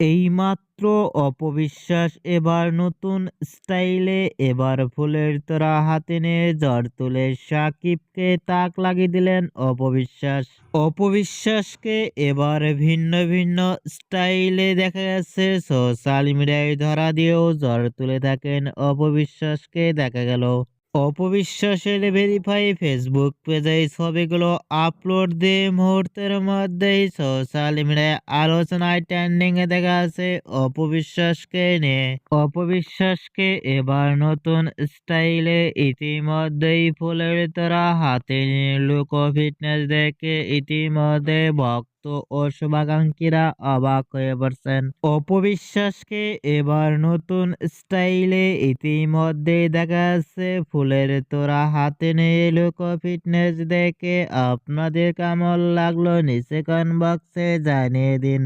এইমাত্র অপবিশ্বাস এবার নতুন স্টাইলে এবার ফুলের তোড়া হাতে নিয়ে জ্বর তুলে সাকিবকে তাক লাগিয়ে দিলেন অপবিশ্বাস। অপবিশ্বাসকে এবার ভিন্ন ভিন্ন স্টাইলে দেখা গেছে। সোশ্যাল মিডিয়ায় ধরা দিয়েও জ্বর তুলে থাকেন অপবিশ্বাসকে দেখা গেল। অপবিশ্বাসের ভেরিফাই ফেসবুক পেজে ছবিগুলো আপলোড দিয়ে মুহূর্তের মধ্যেই সোশ্যাল মিডিয়ায় আলোচনায় ট্রেন্ডিং এ দেখা আছে অপবিশ্বাসকে নিয়ে। অপবিশ্বাসকে এবার নতুন স্টাইলে ইতিমধ্যেই ফুলের তোরা হাতে লুক ফিটনেস দেখে ইতিমধ্যে ভক্ত ও শুভাকাঙ্ক্ষীরা অবাক হয়ে পড়ছেন। অপবিশ্বাসকে এবার নতুন স্টাইলে ইতিমধ্যে দেখা যাচ্ছে, ফুলের তোরা হাতে নিয়ে লোক ফিটনেস দেখে আপনাদের কেমন লাগল নিচে কমেন্ট বক্সে জানিয়ে দিন।